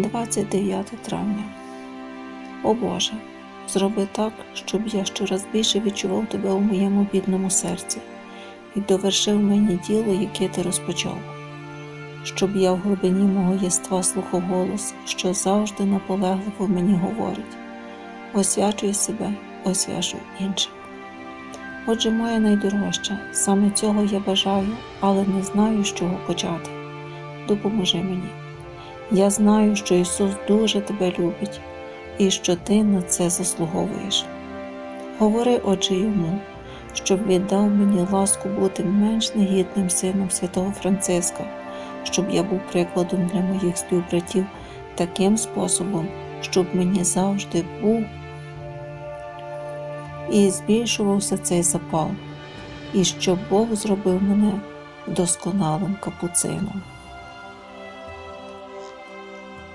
29 травня. О Боже, зроби так, щоб я щораз більше відчував Тебе у моєму бідному серці і довершив мені діло, яке ти розпочав, щоб я в глибині мого єства слухав голос, що завжди наполегливо мені говорить: освячуй себе, освячуй інших. Отже, моє найдорожче, саме цього я бажаю, але не знаю, з чого почати. Допоможи мені. Я знаю, що Ісус дуже тебе любить і що ти на це заслуговуєш. Говори, Отже, йому, щоб віддав мені ласку бути менш негідним сином святого Франциска, щоб я був прикладом для моїх співбратів таким способом, щоб мені завжди був і збільшувався цей запал, і щоб Бог зробив мене досконалим капуцином.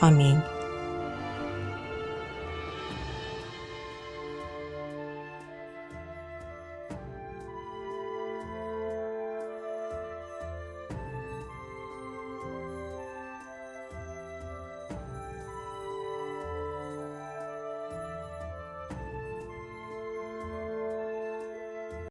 Амінь.